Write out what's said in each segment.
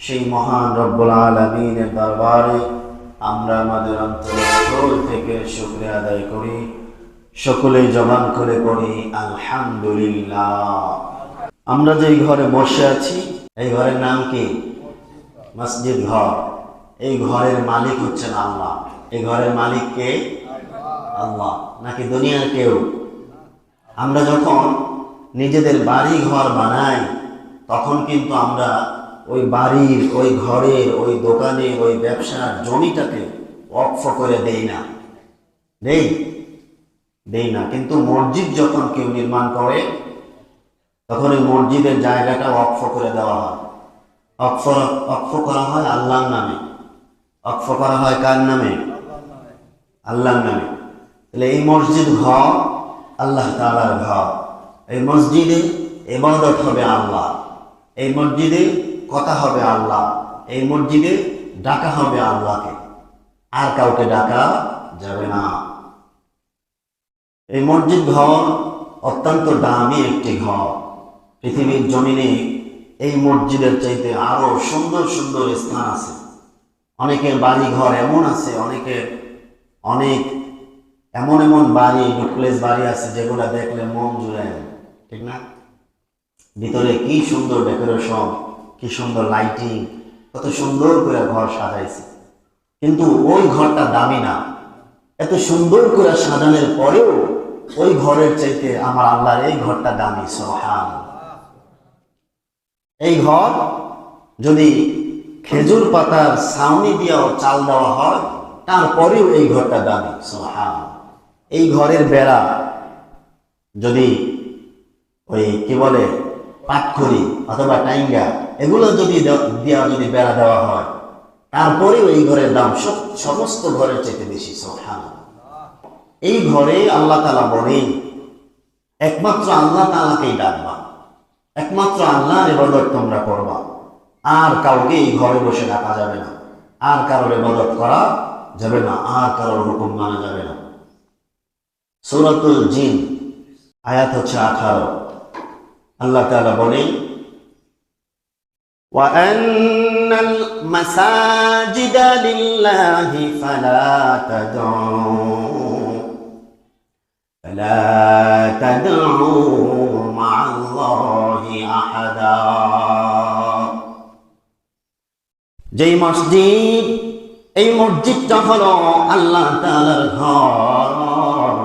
সেই মহান রব্বুল আলমিনের দরবারে আমরা আমাদের অন্তর থেকে শুক্রিয়া আদায় করি সকলে জবান করে করি আলহামদুলিল্লাহ। আমরা যে ঘরে বসে আছি, এই ঘরের নাম কি? মসজিদ ঘর। এই ঘরের মালিক হচ্ছেন আল্লাহ। এই ঘরের মালিক কে? আল্লাহ। নাকি দুনিয়ার কেউ? আমরা যখন নিজেদের বাড়ি ঘর বানাই, তখন কিন্তু আমরা ওই বাড়ির, ওই ঘরের, ওই দোকানে ওই ব্যবসার জমিটাকে অক্ষ করে দেই না। দেই? দেই না। কিন্তু মসজিদ যখন কেউ নির্মাণ করে, তখন ওই মসজিদের জায়গাটা অক্ষ করে দেওয়া হয়। অক্ষ অক্ষ করা হয় আল্লাহর নামে। অক্ষ করা হয় কার নামে? আল্লাহর নামে। তাহলে এই মসজিদ ঘর আল্লাহ তাআলার ঘর। এই মসজিদে ইবাদত হবে আল্লাহ। এই মসজিদে কথা হবে আল্লাহ। এই মসজিদে ডাকা হবে আল্লাহকে। আর কাউকে ডাকা যাবে না। এই মসজিদ ঘর অত্যন্ত দামি একটি ঘর। পৃথিবীর জমিনে এই মসজিদের চাইতে আরও সুন্দর সুন্দর স্থান আছে। অনেকের বাড়ি ঘর এমন আছে, অনেকের অনেক এমন এমন বাড়ি ডুপ্লেস বাড়ি আছে যেগুলো দেখলে মন জুড়ায় ঠিক না? ভিতরে কি সুন্দর ডেকোরেশন কি সুন্দর লাইটিং কত সুন্দর করে ঘর সাজাইছে। কিন্তু ওই ঘরটা দামি না। এত সুন্দর করে সাজানোর পরেও ওই ঘরের চাইতে আমার আল্লাহর এই ঘরটা দামি সোহান এই ঘর যদি খেজুর পাতার ছাউনি দিয়েও চাল দেওয়া হয়, তারপরেও এই ঘরটা দামি সোহান এই ঘরের বেড়া যদি ওই কি বলে পাটখড়ি অথবা টাইঙ্গা এগুলো যদি দেওয়া যদি বেড়া দেওয়া হয়, তারপরেও এই ঘরের দাম সব, সমস্ত ঘরের চাইতে বেশি সোহান এই ঘরে আল্লাহ তালা বলেন, একমাত্র আল্লাহ তালাকেই ডাকবা, একমাত্র আল্লাহর ইবাদত তোমরা করবা। আর কাউকে এই ঘরে বসে ডাকা যাবে না, আর কারোর এবাদত করা যাবে না, আর কারোর হুকুম মানা যাবে না। সূরাতুল জিন, আয়াত হচ্ছে আঠারো। আল্লাহ তালা বলেন وأن المساجد لله فلا تدعوا فلا تدعوا مع الله أحدا যেই মসজিদ এই মসজিদটা হলো আল্লাহ তাআলার ঘর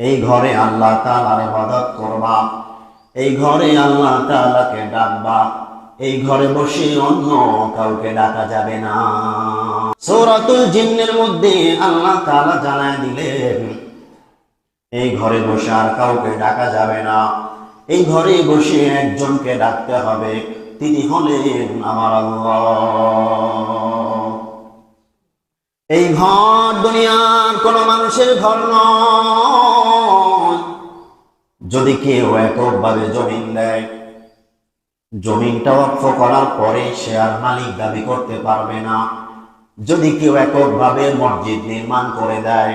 এই ঘরে আল্লাহ তাআলার ইবাদত করবা এই ঘরে আল্লাহ তাআলাকে ডাকবা এই ঘরে বসে অন্য কাউকে ডাকা যাবে না। সূরাতুল জিন্নের মধ্যে আল্লাহ তালা জানায় দিলেন, এই ঘরে বসে আর কাউকে ডাকা যাবে না। এই ঘরে বসে একজনকে ডাকতে হবে, তিনি হলেন আমার এই ঘর দুনিয়ার কোন মানুষের ঘর নয়। যদি কেউ এককভাবে জমিন দেয় জমিনটা অক্ষ করার পরে শেয়ার মালিক দাবি করতে পারবে না। যদি কেউ এককভাবে মসজিদ নির্মাণ করে দেয়।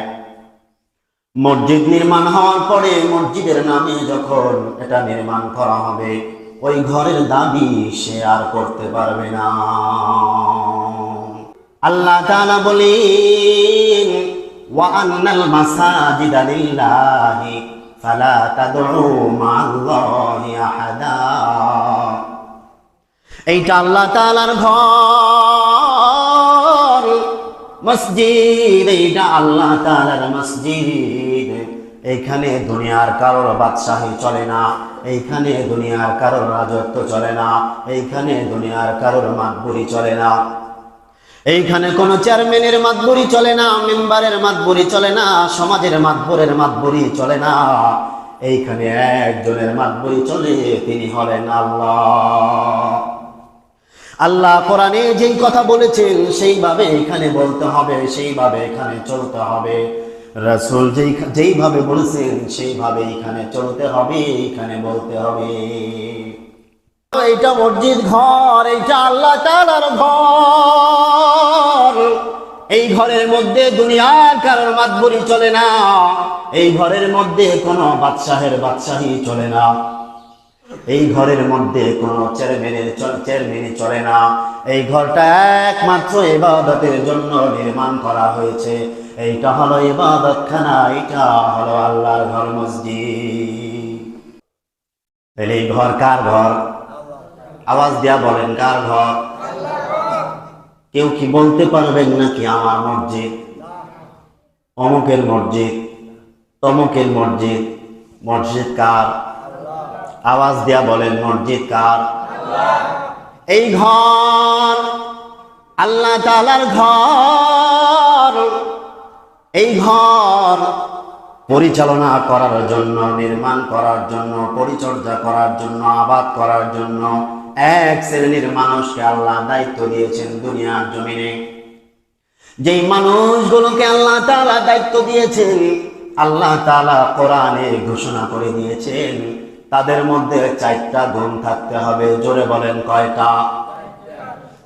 মসজিদ নির্মাণ হওয়ার পরে মসজিদের নামে যখন এটা নির্মাণ করা হবে, ওই ঘরের দাবি আর করতে পারবে না। আল্লাহ লিল্লাহি এইটা আল্লাহ তাআলার ঘর। মসজিদ, এইটা আল্লাহ তাআলার মসজিদ। এইখানে দুনিয়ার কারোর বাদশাহী চলে না, এইখানে দুনিয়ার কারোর রাজত্ব চলে না, এইখানে দুনিয়ার কারোর মাতবুরি চলে না। এইখানে কোনো চেয়ারম্যানের মাতবুরি চলে না, মেম্বারের মাতবুরি চলে না, সমাজের মাতবরের মাতবুরি চলে না। এইখানে একজনের মাতবুরি চলে, তিনি হলেন আল্লাহ। আল্লাহ কোরআনে যেই কথা বলেছেন, সেইভাবে এখানে বলতে হবে, সেইভাবে এখানে চলতে হবে। রাসূল যেই যেইভাবে বলেছেন, সেইভাবে এখানে চলতে হবে, এখানে বলতে হবে। এইটা মসজিদ ঘর, এইটা আল্লাহ তাআলার ঘর। এই ঘরের মধ্যে দুনিয়ার কারোর মাতবরি চলে না, এই ঘরের মধ্যে কোনো বাদশাহের বাদশাহী চলে না, এই ঘরের মধ্যে কোনো চেয়ারম্যানের চেয়ারম্যানই চলে না। এই ঘরটা একমাত্র ইবাদতের জন্য নির্মাণ করা হয়েছে। এইটা হলো ইবাদতখানা এটা হলো আল্লাহর ঘর মসজিদ। এই ঘর কার ঘর? আওয়াজ দিয়া বলেন, কার ঘর? কেউ কি বলতে পারবেন নাকি আমার মসজিদ? অমুকের মসজিদ, তমুকের মসজিদ মসজিদ কার? আওয়াজ দিয়া বলেন, মসজিদ কার? এই ঘর, আল্লাহ তালার ঘর। এই ঘর পরিচালনা করার জন্য, নির্মাণ করার জন্য, পরিচর্যা করার জন্য, আবাদ করার জন্য এক শ্রেণির মানুষকে আল্লাহ দায়িত্ব দিয়েছেন দুনিয়ার জমিনে। যেই মানুষগুলোকে আল্লাহ তালা দায়িত্ব দিয়েছেন, আল্লাহ তাআলা কোরআনে ঘোষণা করে দিয়েছেন, তাদের মধ্যে চারটা গুণ থাকতে হবে। জোরে বলেন কয়টা?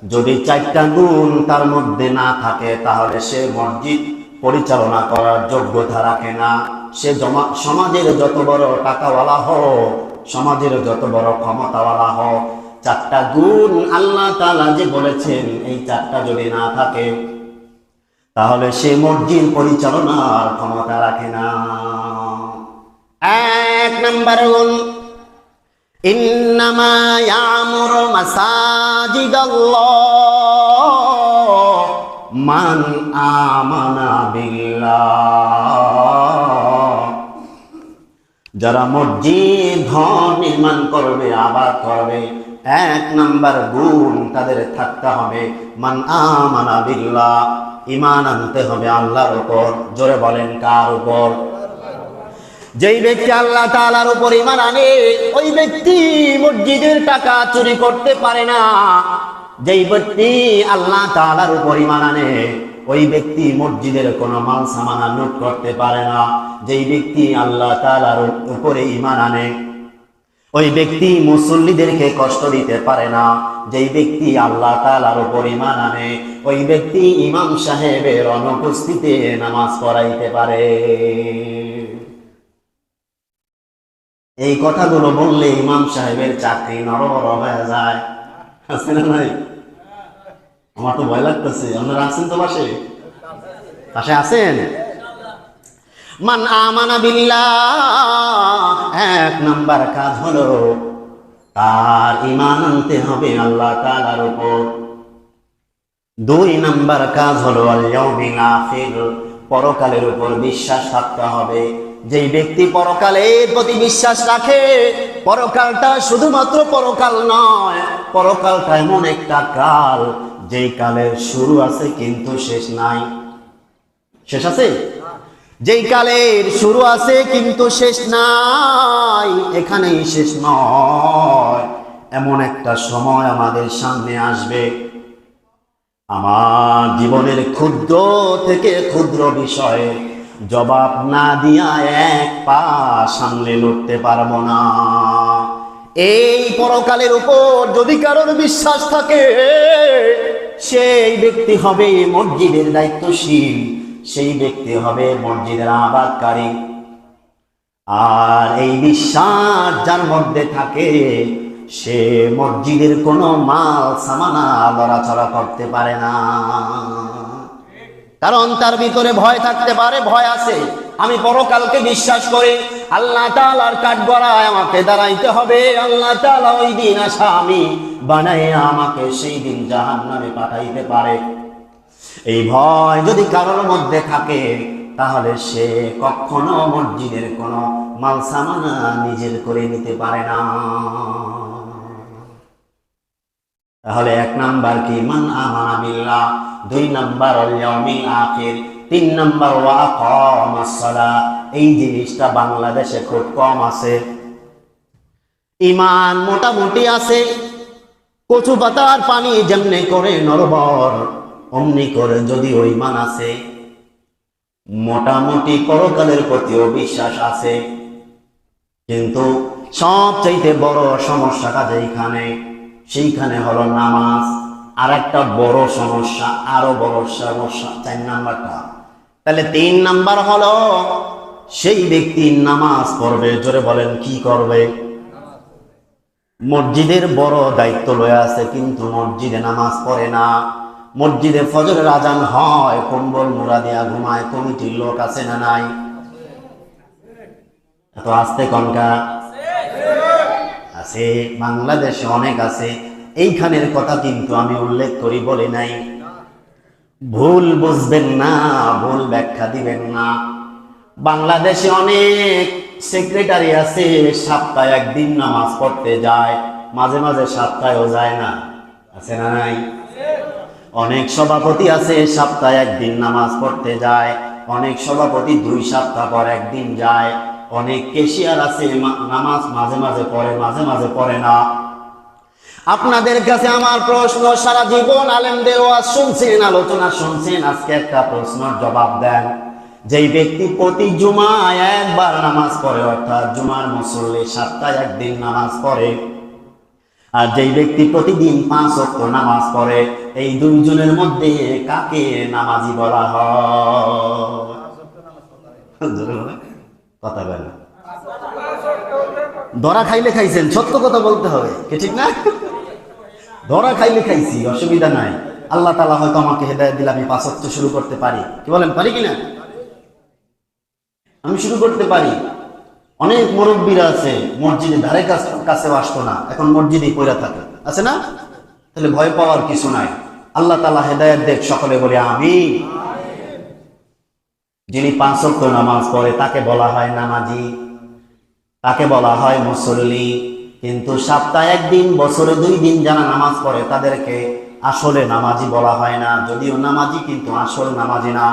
যদি চারটা গুণ তার মধ্যে না থাকে, তাহলে সে মসজিদ পরিচালনা করার যোগ্যতা রাখে না। সে সমাজের যত বড় টাকাওয়ালা হোক, সমাজের যত বড় ক্ষমতাওয়ালা হোক চারটা গুণ আল্লাহ তাআলা যে বলেছেন, এই চারটা যদি না থাকে, তাহলে সে মসজিদ পরিচালনার ক্ষমতা রাখে না। এক নম্বর গুণ যারা মসজিদ ঘর নির্মাণ করবে, আবাদ করবে এক নাম্বার গুণ তাদের থাকতে হবে। বিল্লাহ ইমান আনতে হবে আল্লাহর উপর। জোরে বলেন, কার উপর? যেই ব্যক্তি আল্লাহ তাআলার উপর ইমান আনে, ওই ব্যক্তি মসজিদের টাকা চুরি করতে পারে না। যেই ব্যক্তি আল্লাহ তাআলার উপর ইমান আনে, ওই ব্যক্তি মসজিদের কোনো মাল সামানা নোট করতে পারে না। যেই ব্যক্তি আল্লাহ তাআলার উপরে ইমান আনে ওই ব্যক্তি মুসল্লিদেরকে কষ্ট দিতে পারে না। যেই ব্যক্তি আল্লাহ তাআলার উপর ইমান আনে, ওই ব্যক্তি ইমাম সাহেবের অনুপস্থিতিতে নামাজ পড়াইতে পারে। এই কথাগুলো বললে ইমাম সাহেবের চাকরি নরবর হয়ে যায়। আছে না নাই? আমার তো ভয় লাগতেছে। আপনারা আছেন তো পাশে? পাশে আছেন? মান আমানা বিল্লাহ, এক নাম্বার কাজ হলো তার ইমান আনতে হবে আল্লাহ তাআলার উপর। দুই নাম্বার কাজ হলো আল ইয়াউমিল আখির, পরকালের উপর বিশ্বাস রাখতে হবে। যেই ব্যক্তি পরকালের প্রতি বিশ্বাস রাখে, পরকালটা শুধুমাত্র পরকাল নয়, পরকালটা এমন একটা কাল যেই কালের শুরু আছে কিন্তু শেষ নাই। শেষ আছে? যেই কালের শুরু আছে কিন্তু শেষ নাই, এখানেই শেষ নয়। এমন একটা সময় আমাদের সামনে আসবে। আমার জীবনের ক্ষুদ্র থেকে ক্ষুদ্র বিষয়ে জবাব না দিয়া এক পা সামলে লড়তে পারব না। এই পরকালের উপর যদি কারোর বিশ্বাস থাকে, সেই ব্যক্তি হবে মসজিদের দায়িত্বশীল। সেই ব্যক্তি হবে মসজিদের আবাদকারী। আর এই বিশ্বাস যার মধ্যে থাকে, সে মসজিদের কোনো মাল, সামানা লড়াচড়া করতে পারে না। কারণ তার ভিতরে ভয় থাকতে পারে, ভয় আছে। আমি পরকালকে বিশ্বাস করি, আল্লাহ তালার কাঠ গড়ায় আমাকে দাঁড়াইতে হবে। আল্লাহ তালা ওই দিন আসা আমি বানাই আমাকে সেই দিন জাহান নামে পাঠাইতে পারে। এই ভয় যদি কারোর মধ্যে থাকে, তাহলে সে কখনো মসজিদের কোনো মাল সামানা নিজের করে নিতে পারে না। তাহলে এক নাম্বার কি? মান আমানা বিল্লাহ, দুই নাম্বার ইয়াউমিল আখির, তিন নাম্বার ওয়া আকামাস এই জিনিসটা বাংলাদেশে খুব কম আছে। ইমান মোটামুটি আছে কচু পাতার পানি যেমনি করে নরবর। অমনি করে যদি ওই মান আছে, মোটামুটি পরকালের প্রতিও বিশ্বাস আছে। কিন্তু সবচাইতে বড় সমস্যাটা যেইখানে সেইখানে হলো নামাজ। আর একটা বড় সমস্যা, আরও বড় সমস্যা, চার নাম্বারটা। তাহলে তিন নাম্বার হলো, সেই ব্যক্তি নামাজ পড়বে, জোরে বলেন, কি করবে? মসজিদের বড় দায়িত্ব লয়ে আছে, কিন্তু মসজিদে নামাজ পড়ে না। মসজিদে ফজরের আজান হয়, কম্বল মুড়া দিয়া ঘুমায়, কমিটির লোক আছে না নাই? এত আসতে কনকা আছে, বাংলাদেশে অনেক আছে। এইখানের কথা কিন্তু আমি উল্লেখ করি, বলে নাই। ভুল বুঝবেন না, ভুল ব্যাখ্যা দিবেন না। বাংলাদেশে অনেক সেক্রেটারি আছে, সপ্তাহে একদিন নামাজ পড়তে যায়, মাঝে মাঝে সপ্তাহেও যায় না। আছে না নাই? অনেক সভাপতি আছে, সপ্তাহে একদিন নামাজ পড়তে যায়। অনেক সভাপতি দুই সপ্তাহ পর একদিন যায়। অনেক কেশিয়ার আছে নামাজ মাঝে মাঝে পড়ে, মাঝে মাঝে পড়ে না। আপনাদের কাছে আমার প্রশ্ন, সারা জীবন আলেমদের ওয়াজ শুনছেন, আলোচনা শুনছেন, আজকে একটা প্রশ্নের জবাব দেন। যেই ব্যক্তি প্রতি জুমায় একবার নামাজ পড়ে, অর্থাৎ জুমার মুসল্লি সপ্তাহে একদিন নামাজ পড়ে, আর যেই ব্যক্তি প্রতিদিন পাঁচ অক্ট নামাজ পড়ে এই দুইজনের মধ্যে কাকে নামাজি বলা জোরে বলে। কথা ধরা খাইলে খাইছেন, সত্য কথা বলতে হবে ঠিক না? ধরা খাইলে খাইছি, অসুবিধা নাই। আল্লাহ তালা হয়তো আমাকে হেদায়ত দিলে আমি পাঁচত্ব শুরু করতে পারি। কি বলেন, পারি কিনা আমি শুরু করতে পারি। অনেক মুরব্বীরা আছে, মসজিদে ধারে কাছে আসতো না, এখন মসজিদেই পড়া থাকে। আছে না? তাহলে ভয় পাওয়ার কিছু নাই। আল্লাহ তালা হেদায়ত দেখ, সকলে বলে আমি যিনি পাঁচ ওয়াক্ত নামাজ পড়ে, তাকে বলা হয় নামাজি, তাকে বলা হয় মুসল্লি। কিন্তু সপ্তাহে একদিন, বছরে দুই দিন যারা নামাজ পড়ে, তাদেরকে আসলে নামাজি বলা হয় না। যদিও নামাজি, কিন্তু আসল নামাজি না।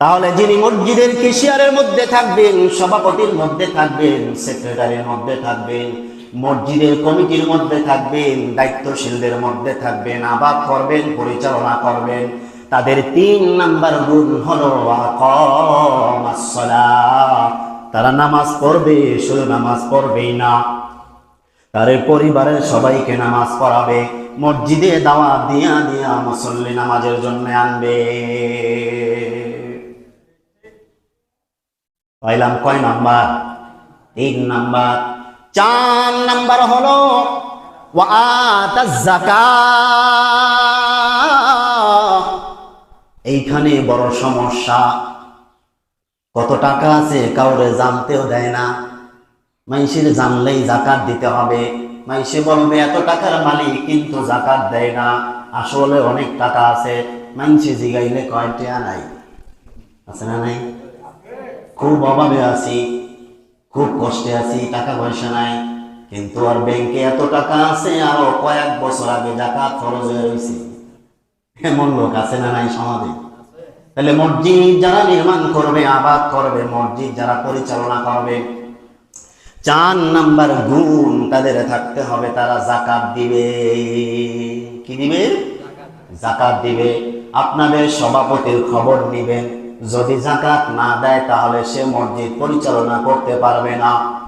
তাহলে যিনি মসজিদের কেশিয়ারের মধ্যে থাকবেন, সভাপতির মধ্যে থাকবেন, সেক্রেটারির মধ্যে থাকবেন মসজিদের কমিটির মধ্যে থাকবেন, দায়িত্বশীলদের মধ্যে থাকবেন, আবাদ করবেন, পরিচালনা করবেন। তাদের তিন নাম্বার গুণ হলো। তারা নামাজ পড়বে, শুধু নামাজ পড়বেই না। তার পরিবারের সবাইকে নামাজ পড়াবে, মসজিদে দাওয়া দিয়া দিয়া মুসল্লি নামাজের জন্য আনবে। পাইলাম কয় নাম্বার? তিন নাম্বার। চার নাম্বার হলো। এইখানে বড় সমস্যা। কত টাকা আছে কাউরে জানতেও দেয় না। মাইসের জানলেই জাকাত দিতে হবে। মাইসে বলবে, এত টাকার মালিক কিন্তু জাকাত দেয় না। আসলে অনেক টাকা আছে। মাইসে জিগাইলে কয়, টেয়া নাই। আছে না নাই? খুব অভাবে আছি। খুব কষ্টে আছি টাকা পয়সা নাই। কিন্তু আর ব্যাংকে এত টাকা আছে, আরও কয়েক বছর আগে জাকাত খরচ হয়ে রয়েছে এমন লোক আছে না নাই সমাজে? তাহলে মসজিদ যারা নির্মাণ করবে, আবাদ করবে, মসজিদ যারা পরিচালনা করবে, চার নাম্বার গুণ তাদের থাকতে হবে, তারা জাকাত দিবে। কি দিবে? জাকাত দিবে। আপনাদের সভাপতির খবর নিবেন। যদি জাকাত না দেয়, তাহলে সে মসজিদ পরিচালনা করতে পারবে না।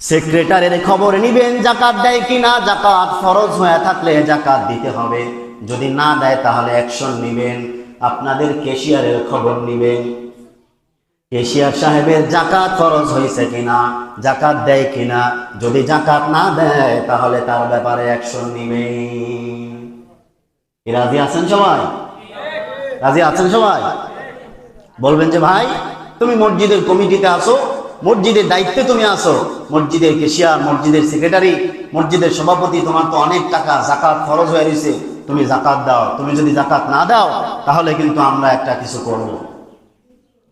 সেক্রেটারির খবর নিবেন জাকাত দেয় কিনা? জাকাত ফরজ হয়ে থাকলে জাকাত দিতে হবে। যদি না দেয়, তাহলে অ্যাকশন নিবেন। আপনাদের কেশিয়ারের খবর নিবেন। কেশিয়ার সাহেবের জাকাত খরচ হয়েছে কিনা? জাকাত দেয় কিনা? যদি জাকাত না দেয়, তাহলে তার ব্যাপারে অ্যাকশন নিবে রাজি আছেন সবাই? রাজি আছেন সবাই? বলবেন যে, ভাই, তুমি মসজিদের কমিটিতে আসো মসজিদের দায়িত্বে তুমি আসো মসজিদের কেশিয়ার, মসজিদের সেক্রেটারি, মসজিদের সভাপতি, তোমার তো অনেক টাকা জাকাত খরচ হয়ে রয়েছে, তুমি জাকাত দাও, তুমি যদি জাকাত না দাও, তাহলে কিন্তু আমরা একটা কিছু করব।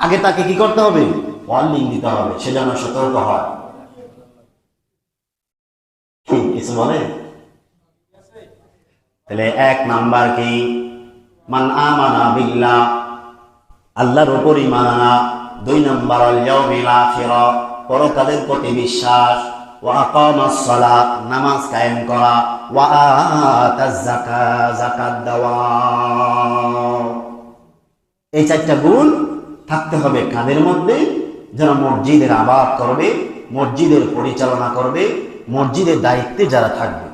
আগে তাকে কি করতে হবে? ওয়ার্নিং দিতে হবে, সে যেন সতর্ক হয়। কিছু বলে? তাহলে এক নাম্বার কি? মান আমানা বিল্লাহ আল্লাহর উপর ইমান দুই নম্বর পরকালের প্রতি বিশ্বাস নামাজ কায়েম করা এই চারটা গুণ থাকতে হবে কাদের মধ্যে? যারা মসজিদের আবাদ করবে, মসজিদের পরিচালনা করবে, মসজিদের দায়িত্বে যারা থাকবে।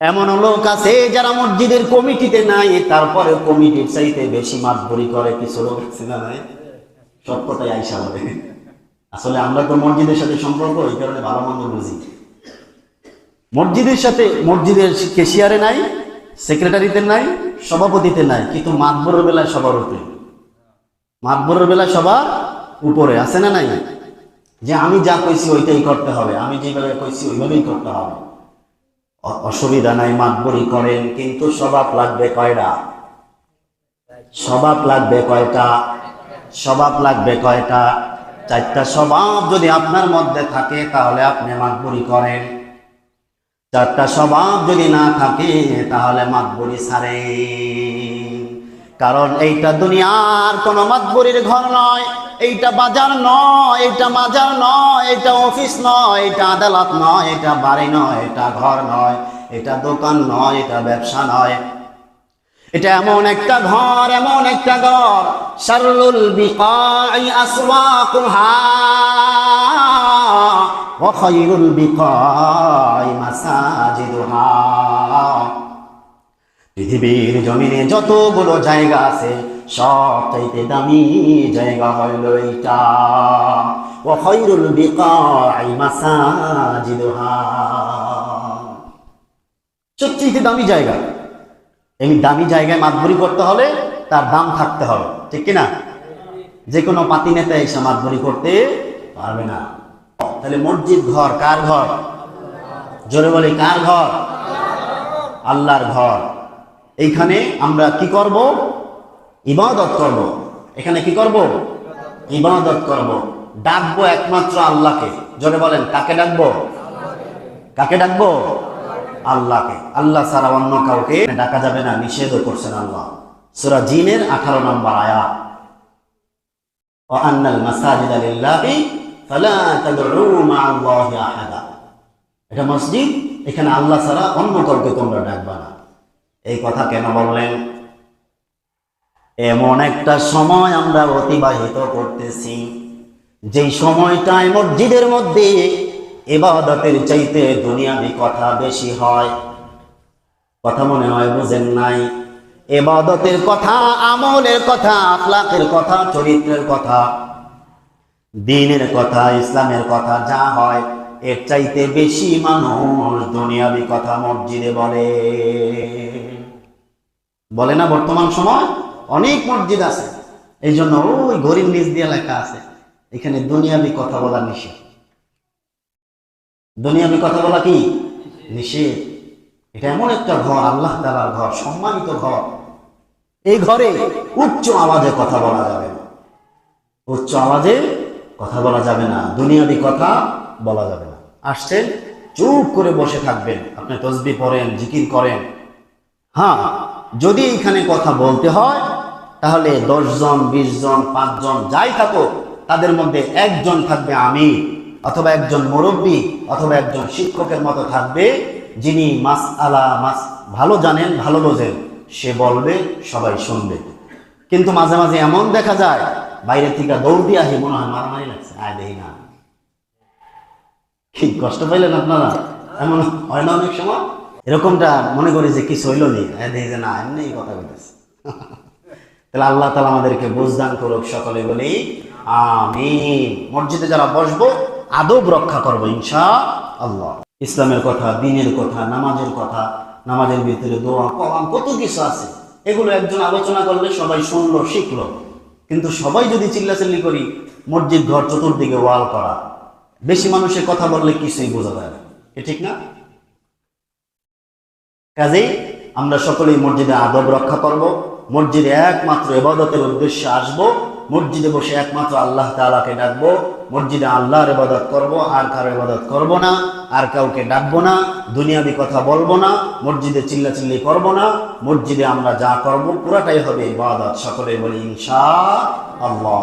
এমন লোক আছে যারা মসজিদের কমিটিতে নাই তারপরে কমিটির চাইতে বেশি মাতবরি করে কিছু লোক না নাই? সব আইসা বলে। আসলে আমরা তো মসজিদের সাথে সম্পর্ক, এই কারণে ভালো মন্দ বুঝি। মসজিদের সাথে, মসজিদের কেশিয়ারে নাই, সেক্রেটারিতে নাই, সভাপতিতে নাই, কিন্তু মাতবরের বেলায় সবার উপরে। মাতবরের বেলায় সবার উপরে, আছে না নাই? যে আমি যা কইছি ওইটাই করতে হবে, আমি যেভাবে কইছি ওইভাবেই করতে হবে। অসুবিধা নাই, মাতবরি করেন, কিন্তু স্বভাব লাগবে কয়টা? স্বভাব লাগবে কয়টা? স্বভাব লাগবে কয়টা? চারটা স্বভাব যদি আপনার মধ্যে থাকে, তাহলে আপনি মাতবরি করেন। চারটা স্বভাব যদি না থাকে, তাহলে মাতবরি ছাড়ে কারণ এইটা দুনিয়ার কোনো মাতবরির ঘর নয়, এইটা বাজার নয় এটা মাজার নয় এটা অফিস নয় এটা আদালত নয় এটা বাড়ি নয় এটা ঘর নয় এটা দোকান নয় এটা ব্যবসা নয়। এটা এমন একটা ঘর, এমন একটা ঘর। শারুল বিকাই বিকাই মাসাজিদুহা। পৃথিবীর জমিনে যতগুলো জায়গা আছে, সব চাইতে দামি জায়গা হইল এইটা। ও খৈরুল বিকাই মাসাজিদুহা। সবচেয়ে দামি জায়গা। এই দামি জায়গায় মাতবরি করতে হলে তার দাম থাকতে হবে, ঠিক কিনা? যে কোনো পাতি নেতা এসে মাতবরি করতে পারবে না। তাহলে মসজিদ ঘর কার ঘর? জোরে বলে, কার ঘর? আল্লাহর ঘর। এইখানে আমরা কি করব? ইবাদত করব। এখানে কি করব? ইবাদত করব। ডাকবো একমাত্র আল্লাহকে। জোরে বলেন, কাকে ডাকবো? কাকে ডাকবো? আল্লাহকে। আল্লাহ ছাড়া অন্য কাউকে ডাকা যাবে না, নিষেধও করছেন আল্লাহ। সুরা জিনের আঠারো নম্বর আয়া এটা মসজিদ, এখানে আল্লাহ ছাড়া অন্য কাউকে তোমরা ডাকবা না। এই কথা কেন বললেন? এমন একটা সময় আমরা অতিবাহিত করতেছি, যেই সময়টায় মসজিদের মধ্যে এবাদতের চাইতে দুনিয়াবি কথা বেশি হয়। কথা মনে হয় বুঝেন নাই? এবাদতের কথা, আমলের কথা, আখলাকের কথা, চরিত্রের কথা, দিনের কথা, ইসলামের কথা যা হয়, এর চাইতে বেশি মানুষ দুনিয়াবি কথা মসজিদে বলে। বলে না, বর্তমান সময় অনেক মসজিদ আছে। এই জন্য ওই গরিব নিজ দিয়ে লেখা আছে, এখানে দুনিয়াবি কথা বলা নিষেধ। দুনিয়াবি কথা বলা কি? নিষেধ। এটা এমন একটা ঘর, আল্লাহ তালার ঘর, সম্মানিত ঘর। এই ঘরে উচ্চ আওয়াজে কথা বলা যাবে উচ্চ আওয়াজে কথা বলা যাবে না, দুনিয়াবি কথা বলা যাবে না। আসছেন, চুপ করে বসে থাকবেন। আপনি তসবি পড়েন, জিকির করেন। হ্যাঁ যদি এখানে কথা বলতে হয়, তাহলে দশজন বিশ জন পাঁচজন যাই থাকো তাদের মধ্যে একজন থাকবে আমি অথবা একজন মুরব্বী, অথবা একজন শিক্ষকের মতো থাকবে, যিনি মাস আলা মাস ভালো জানেন, ভালো বোঝেন। সে বলবে, সবাই শুনবে। কিন্তু মাঝে মাঝে এমন দেখা যায়, বাইরে থেকে দৌড় দিয়ে আসি, মনে হয় মারামারি লাগছে। আয় দেখি না। কি কষ্ট পাইলেন আপনারা? এমন হয় না অনেক সময়? এরকমটা মনে করি যে কিছু হইল নি। না, এমনি কথা বলতেছে তাহলে আল্লাহ তালা আমাদেরকে বুঝদান করুক, সকলে বলি, আমিন। মসজিদে যারা বসবো, আদব রক্ষা করব ইনশা আল্লাহ ইসলামের কথা, দিনের কথা, নামাজের কথা, নামাজের ভিতরে দোয়া, কলাম, কত কিছু আছে। এগুলো একজন আলোচনা করলে সবাই শুনলো, শিখলো। কিন্তু সবাই যদি চিল্লাচিল্লি করি, মসজিদ ঘর চতুর্দিকে ওয়াল করা, বেশি মানুষের কথা বললে কিছুই বোঝা যায় না। এ ঠিক না? কাজেই আমরা সকলেই মসজিদে আদব রক্ষা করব, মসজিদে একমাত্র এবাদতের উদ্দেশ্যে আসব, মসজিদে বসে একমাত্র আল্লাহ তাআলাকে ডাকবো, মসজিদে আল্লাহর ইবাদত করব, আর কারও ইবাদত করব না, আর কাউকে ডাকবো না, দুনিয়াবি কথা বলব না, মসজিদে চিল্লাচিল্লি করব না, মসজিদে আমরা যা করব পুরাটাই হবে ইবাদত। সকলে বলি ইনশা আল্লাহ।